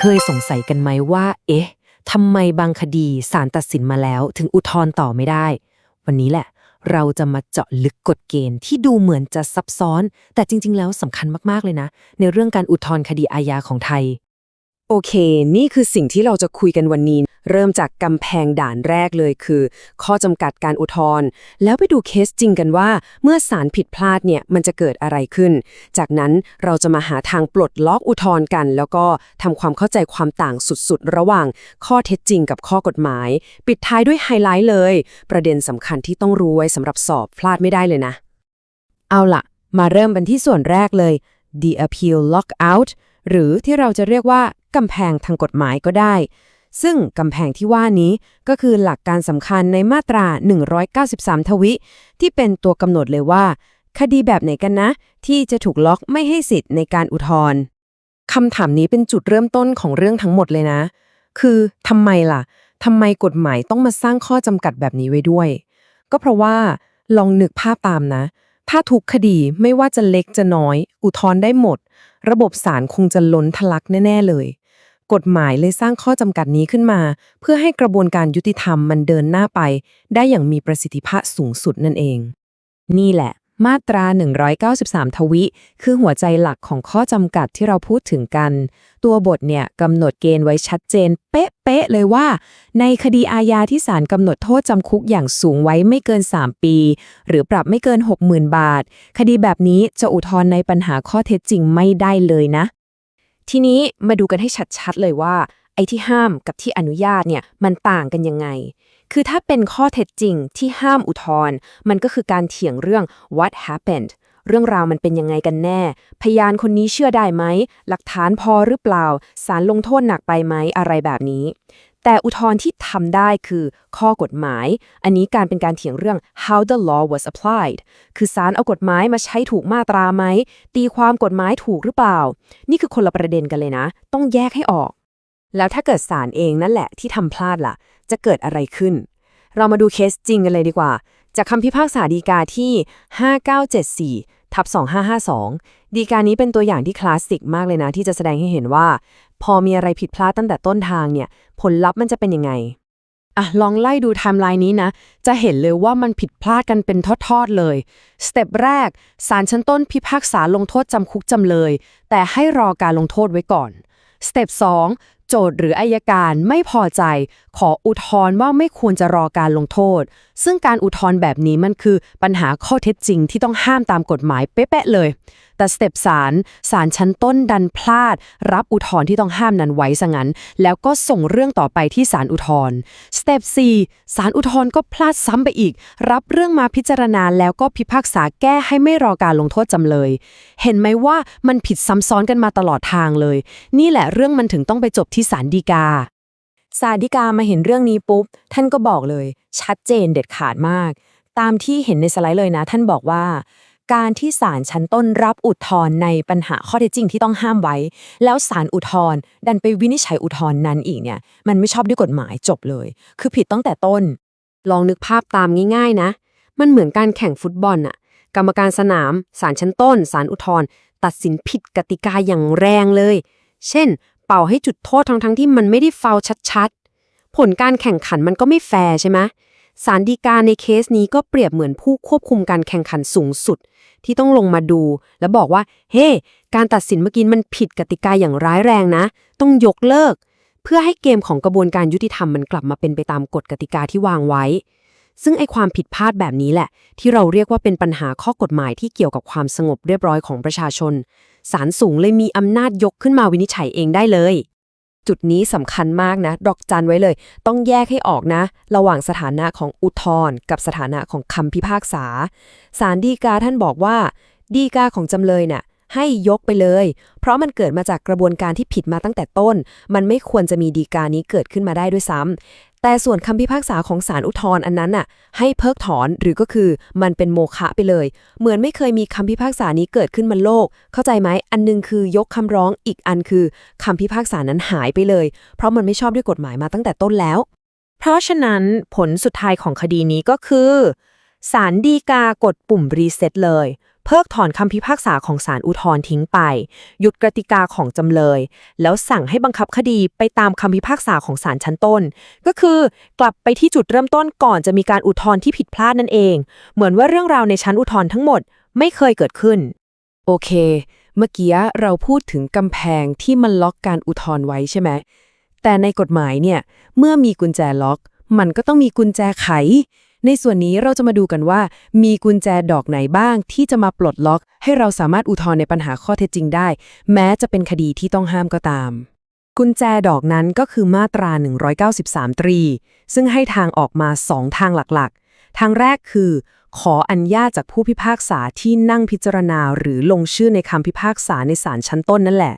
เคยสงสัยกันไหมว่า เอ๊ะทำไมบางคดีศาลตัดสินมาแล้วถึงอุทธรณ์ต่อไม่ได้ วันนี้แหละ เราจะมาเจาะลึกกฎเกณฑ์ที่ดูเหมือนจะซับซ้อน แต่จริง ๆ แล้วสำคัญมาก ๆ เลยนะ ในเรื่องการอุทธรณ์คดีอาญาของไทย โอเค นี่คือสิ่งที่เราจะคุยกันวันนี้ เริ่มจากกำแพงด่านแรกเลยคือ ข้อจำกัดการอุทธรณ์แล้วไปดูเคสจริงกันว่า เมื่อศาลผิดพลาดเนี่ยมันจะเกิดอะไรขึ้น จากนั้นเราจะมาหาทางปลดล็อกอุทธรณ์กัน แล้วก็ทำความเข้าใจความต่างสุดๆ ระหว่างข้อเท็จจริงกับข้อกฎหมาย ปิดท้ายด้วยไฮไลท์เลย ประเด็นสำคัญที่ต้องรู้ไว้สำหรับสอบพลาดไม่ได้เลยนะ เอาละมาเริ่มกันที่ส่วนแรกเลย the appeal lockout หรือที่เราจะเรียกว่ากำแพงทางกฎหมายก็ได้ ซึ่งกำแพงที่ว่านี้ก็คือหลักการสำคัญในมาตรา 193 ทวิ ที่เป็นตัวกำหนดเลยว่า คดีแบบไหนกันนะ ที่จะถูกล็อกไม่ให้สิทธิ์ในการอุทธรณ์คำถามนี้เป็นจุดเริ่มต้นของเรื่องทั้งหมดเลยนะ คือทำไมล่ะทำไมกฎหมายต้องมาสร้างข้อจำกัดแบบนี้ไว้ด้วย ก็เพราะว่าลองนึกภาพตามนะ ถ้าทุกคดีไม่ว่าจะเล็กจะน้อย อุทธรณ์ได้หมด ระบบศาลคงจะล้นทะลักแน่ ๆ เลย กฎหมายเลยสร้างข้อจำกัดนี้ขึ้นมา เพื่อให้กระบวนการยุติธรรมมันเดินหน้าไป ได้อย่างมีประสิทธิภาพสูงสุดนั่นเอง นี่แหละ มาตรา 193 ทวิ คือหัวใจหลักของข้อจำกัดที่เราพูดถึงกัน ตัวบทเนี่ยกำหนดเกณฑ์ไว้ชัดเจน เป๊ะๆเลยว่า ในคดีอาญาที่ศาลกำหนดโทษจำคุกอย่างสูงไว้ไม่เกิน 3 ปี หรือปรับไม่เกิน 60,000 บาท คดีแบบนี้จะอุทธรณ์ในปัญหาข้อเท็จจริงไม่ได้เลยนะ ทีนี้มาดูกันให้ชัดๆเลยว่า ไอ้ที่ห้ามกับที่อนุญาตเนี่ยมันต่างกันยังไง คือถ้าเป็นข้อเท็จจริงที่ห้ามอุทธรณ์มันก็คือการเถียงเรื่อง what happened เรื่องราวมันเป็นยังไงกันแน่ พยานคนนี้เชื่อได้ไหม หลักฐานพอหรือเปล่า สารลงโทษหนักไปไหม อะไรแบบนี้ แต่อุทธรณ์ที่ทำได้คือข้อกฎหมาย อันนี้การเป็นการเถียงเรื่อง how the law was applied คือสารเอากฎหมายมาใช้ถูกมาตราไหม ตีความกฎหมายถูกหรือเปล่า นี่คือคนละประเด็นกันเลยนะ ต้องแยกให้ออก แล้วถ้าเกิดศาลเองนั่นแหละที่ทำพลาดล่ะ จะเกิดอะไรขึ้น เรามาดูเคสจริงกันเลยดีกว่า จากคำพิพากษาดีกาที่ 5974ทับ2552 ดีกานี้เป็นตัวอย่างที่คลาสสิกมากเลยนะ ที่จะแสดงให้เห็นว่า พอมีอะไรผิดพลาดตั้งแต่ต้นทางเนี่ย ผลลัพธ์มันจะเป็นยังไงอะลองไล่ดูไทม์ไลน์นี้นะ จะเห็นเลยว่ามันผิดพลาดกันเป็นทอดๆเลย สเต็ปแรกศาลชั้นต้นพิพากษาลงโทษจำคุกจำเลย แต่ให้รอการลงโทษไว้ก่อน สเต็ป2 โจทย์หรืออายการไม่พอใจ ขออุทธรณ์ว่าไม่ควรจะรอการลงโทษ ซึ่งการอุทธรณ์แบบนี้มันคือปัญหาข้อเท็จจริงที่ต้องห้ามตามกฎหมายเป๊ะๆเลยแต่สเต็ปศาลศาลชั้นต้นดันพลาด รับอุทธรณ์ที่ต้องห้ามนั้นไว้ซะงั้น แล้วก็ส่งเรื่องต่อไปที่ศาลอุทธรณ์สเต็ป4ศาลอุทธรณ์ก็พลาดซ้ำไปอีก รับเรื่องมาพิจารณาแล้วก็พิพากษาแก้ให้ไม่รอการลงโทษจำเลย เห็นไหมว่ามันผิดซ้ำซ้อนกันมาตลอดทางเลย นี่แหละเรื่องมันถึงต้องไปจบที่ศาลฎีกาศาลฎีกามาเห็นเรื่องนี้ปุ๊บ ท่านก็บอกเลย ชัดเจนเด็ดขาดมาก ตามที่เห็นในสไลด์เลยนะ ท่านบอกว่า การที่ศาลชั้นต้นรับอุทธรณ์ในปัญหาข้อเท็จจริงที่ต้องห้ามไว้ แล้วศาลอุทธรณ์ดันไปวินิจฉัยอุทธรณ์นั้นอีกเนี่ย มันไม่ชอบด้วยกฎหมายจบเลย คือผิดตั้งแต่ต้น ลองนึกภาพตามง่าย ๆ นะ มันเหมือนการแข่งฟุตบอลน่ะกรรมการสนามศาลชั้นต้นศาลอุทธรณ์ตัดสินผิดกติกาอย่างแรงเลย เช่น เป่าให้จุดโทษทั้งๆที่มันไม่ได้ฟาวชัดๆผลการแข่งขันมันก็ไม่แฟร์ใช่ไหม ศาลฎีกาในเคสนี้ก็เปรียบเหมือนผู้ควบคุมการแข่งขันสูงสุด ที่ต้องลงมาดู แล้วบอกว่า เฮ้ hey, การตัดสินเมื่อกี้มันผิดกติกาอย่างร้ายแรงนะ ต้องยกเลิก เพื่อให้เกมของกระบวนการยุติธรรมมันกลับมาเป็นไปตามกฎกติกาที่วางไว้ ซึ่งไอความผิดพลาดแบบนี้แหละ ที่เราเรียกว่าเป็นปัญหาข้อกฎหมายที่เกี่ยวกับความสงบเรียบร้อยของประชาชนศาลสูงเลยมีอำนาจยกขึ้นมาวินิจฉัยเองได้เลย จุดนี้สำคัญมากนะ ดอกจันไว้เลย ต้องแยกให้ออกนะ ระหว่างสถานะของอุทธรณ์กับสถานะของคำพิพากษา สารดีกาท่านบอกว่า ดีกาของจำเลยน่ะให้ยกไปเลย เพราะมันเกิดมาจากกระบวนการที่ผิดมาตั้งแต่ต้น มันไม่ควรจะมีดีกานี้เกิดขึ้นมาได้ด้วยซ้ำ แต่ส่วนคำพิพากษาของศาลอุทธรณ์อันนั้นน่ะให้เพิกถอนหรือก็คือมันเป็นโมฆะไปเลย เหมือนไม่เคยมีคำพิพากษานี้เกิดขึ้นบนโลก เข้าใจไหมอันนึงคือยกคำร้องอีกอันคือคำพิพากษานั้นหายไปเลย เพราะมันไม่ชอบด้วยกฎหมายมาตั้งแต่ต้นแล้ว เพราะฉะนั้นผลสุดท้ายของคดีนี้ก็คือศาลฎีกากดปุ่มรีเซ็ตเลย เพิกถอนคำพิพากษาของศาลอุทธรณ์ทิ้งไป หยุดกติกาของจำเลย แล้วสั่งให้บังคับคดีไปตามคำพิพากษาของศาลชั้นต้น ก็คือกลับไปที่จุดเริ่มต้นก่อนจะมีการอุทธรณ์ที่ผิดพลาดนั่นเอง เหมือนว่าเรื่องราวในชั้นอุทธรณ์ทั้งหมดไม่เคยเกิดขึ้น โอเค เมื่อกี้เราพูดถึงกำแพงที่มันล็อกการอุทธรณ์ไว้ใช่ไหมแต่ในกฎหมายเนี่ยเมื่อมีกุญแจล็อก มันก็ต้องมีกุญแจไข ในส่วนนี้เราจะมาดูกันว่า มีกุญแจดอกไหนบ้างที่จะมาปลดล็อก ให้เราสามารถอุทธรณ์ในปัญหาข้อเท็จจริงได้ แม้จะเป็นคดีที่ต้องห้ามก็ตาม กุญแจดอกนั้นก็คือมาตรา 193 ตรี ซึ่งให้ทางออกมา 2 ทางหลักๆ ทางแรกคือ ขออนุญาตจากผู้พิพากษาที่นั่งพิจารณาหรือลงชื่อในคำพิพากษาในศาลชั้นต้นนั่นแหละ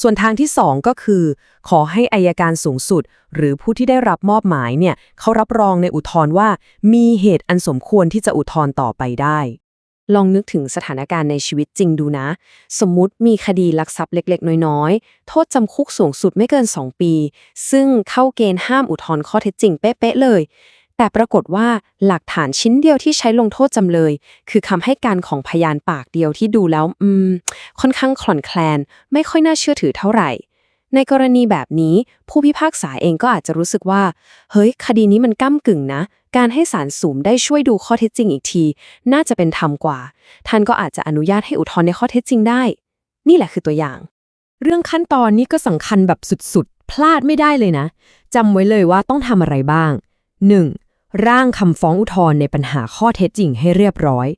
ส่วนทางที่ 2 ก็คือ ขอให้อายการสูงสุด หรือผู้ที่ได้รับมอบหมายเนี่ยเขารับรองในอุทธรณ์ว่า มีเหตุอันสมควรที่จะอุทธรณ์ต่อไปได้ ลองนึกถึงสถานการณ์ในชีวิตจริงดูนะ สมมุติมีคดีลักทรัพย์เล็ก ๆ น้อยๆ โทษจำคุกสูงสุดไม่เกิน 2 ปี ซึ่งเข้าเกณฑ์ห้ามอุทธรณ์ข้อเท็จจริงเป๊ะๆเลย แต่ปรากฏว่าหลักฐานชิ้นเดียวที่ใช้ลงโทษจำเลย คือคำให้การของพยานปากเดียวที่ดูแล้วอืมค่อนข้างคลอนแคลน ไม่ค่อยน่าเชื่อถือเท่าไหร่ ในกรณีแบบนี้ผู้พิพากษาเองก็อาจจะรู้สึกว่า เฮ้ย คดีนี้มันก้ากึ่งนะ การให้ศาลสูงได้ช่วยดูข้อเท็จจริงอีกที น่าจะเป็นธรรมกว่า ท่านก็อาจจะอนุญาตให้อุทธรณ์ในข้อเท็จจริงได้ นี่แหละคือตัวอย่าง เรื่องขั้นตอนนี้ก็สำคัญแบบสุดๆ พลาดไม่ได้เลยนะจำไว้เลยว่าต้องทำอะไรบ้าง 1. ร่างคำฟ้องอุทธรณ์ในปัญหาข้อเท็จจริงให้เรียบร้อย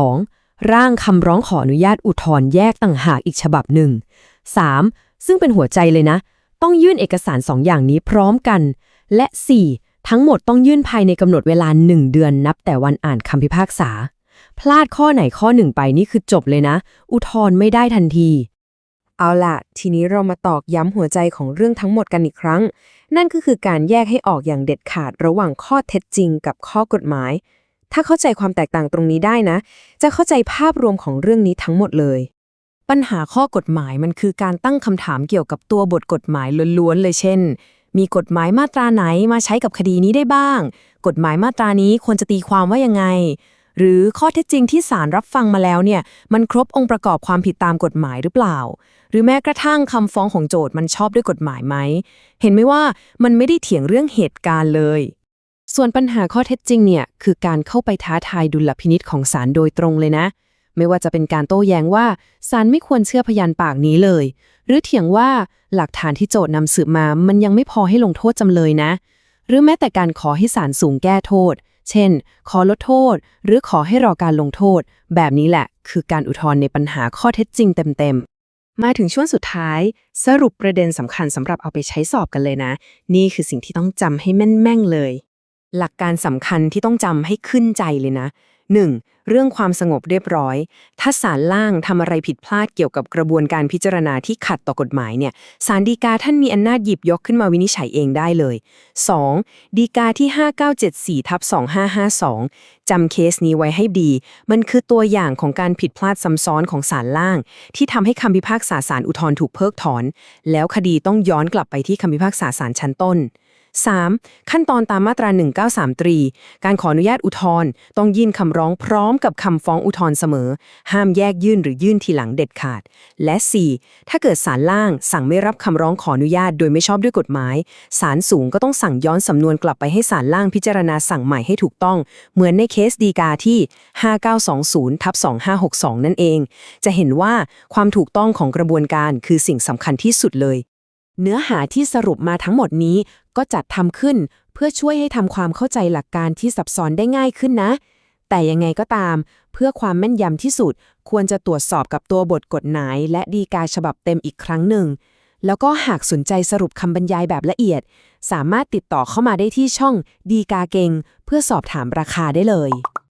2. ร่างคำร้องขออนุญาตอุทธรณ์แยกต่างหากอีกฉบับหนึ่ง 3. ซึ่งเป็นหัวใจเลยนะ ต้องยื่นเอกสารสองอย่างนี้พร้อมกัน และ 4. ทั้งหมดต้องยื่นภายในกำหนดเวลา 1 เดือนนับแต่วันอ่านคำพิพากษา พลาดข้อไหนข้อหนึ่งไปนี่คือจบเลยนะ อุทธรณ์ไม่ได้ทันที เอาล่ะทีนี้เรามาตอกย้ำหัวใจของเรื่องทั้งหมดกันอีกครั้ง นั่นก็คือการแยกให้ออกอย่างเด็ดขาดระหว่างข้อเท็จจริงกับข้อกฎหมาย ถ้าเข้าใจความแตกต่างตรงนี้ได้นะ จะเข้าใจภาพรวมของเรื่องนี้ทั้งหมดเลย ปัญหาข้อกฎหมายมันคือการตั้งคำถามเกี่ยวกับตัวบทกฎหมายล้วนๆเลยเช่น มีกฎหมายมาตราไหนมาใช้กับคดีนี้ได้บ้าง กฎหมายมาตรานี้ควรจะตีความว่ายังไง หรือข้อเท็จจริงที่ศาลรับฟังมาแล้วเนี่ย มันครบองค์ประกอบความผิดตามกฎหมายหรือเปล่า หรือแม้กระทั่งคำฟ้องของโจทย์มันชอบด้วยกฎหมายไหม เห็นไหมว่ามันไม่ได้เถียงเรื่องเหตุการณ์เลย ส่วนปัญหาข้อเท็จจริงเนี่ยคือการเข้าไปท้าทายดุลพินิษของศาลโดยตรงเลยนะ ไม่ว่าจะเป็นการโต้แย้งว่าศาลไม่ควรเชื่อพยานปากนี้เลย หรือเถียงว่าหลักฐานที่โจทย์นำสืบมา มันยังไม่พอให้ลงโทษจำเลยนะ หรือแม้แต่การขอให้ศาลสูงแก้โทษ เช่น ขอลดโทษ หรือขอให้รอการลงโทษ แบบนี้แหละ คือการอุทธรณ์ในปัญหาข้อเท็จจริงเต็มๆ มาถึงช่วงสุดท้าย สรุปประเด็นสำคัญสำหรับเอาไปใช้สอบกันเลยนะ นี่คือสิ่งที่ต้องจำให้แม่นๆเลย หลักการสำคัญที่ต้องจำให้ขึ้นใจเลยนะ 1. เรื่องความสงบเรียบร้อย ถ้าศาลล่างทำอะไรผิดพลาดเกี่ยวกับกระบวนการพิจารณาที่ขัดต่อกฎหมายเนี่ยศาลฎีกาท่านมีอำนาจหยิบยกขึ้นมาวินิจฉัยเองได้เลย 2. ฎีกาที่ 5974ทับ2552จำเคสนี้ไว้ให้ดี มันคือตัวอย่างของการผิดพลาดซ้ำซ้อนของศาลล่าง ที่ทำให้คำพิพากษาศาลอุทธรณ์ถูกเพิกถอน แล้วคดีต้องย้อนกลับไปที่คำพิพากษาศาลชั้นต้น 3. ขั้นตอนตามมาตรา 193ตรี การขออนุญาตอุทธรณ์ต้องยื่นคำร้องพร้อมกับคำฟ้องอุทธรณ์เสมอ ห้ามแยกยื่นหรือยื่นทีหลังเด็ดขาด และ 4. ถ้าเกิดศาลล่างสั่งไม่รับคำร้องขออนุญาตโดยไม่ชอบด้วยกฎหมาย ศาลสูงก็ต้องสั่งย้อนสำนวนกลับไปให้ศาลล่างพิจารณาสั่งใหม่ให้ถูกต้อง เหมือนในเคสดีกาที่ 5920ทับ2562 นั่นเอง จะเห็นว่าความถูกต้องของกระบวนการคือสิ่งสำคัญที่สุดเลย เนื้อหาที่สรุปมาทั้งหมดนี้ก็จัดทำขึ้น เพื่อช่วยให้ทำความเข้าใจหลักการที่ซับซ้อนได้ง่ายขึ้นนะ แต่ยังไงก็ตาม เพื่อความแม่นยำที่สุด ควรจะตรวจสอบกับตัวบทกฎหมาย และดีกาฉบับเต็มอีกครั้งหนึ่ง แล้วก็หากสนใจสรุปคำบรรยายแบบละเอียด สามารถติดต่อเข้ามาได้ที่ช่องดีกาเก่งเพื่อสอบถามราคาได้เลย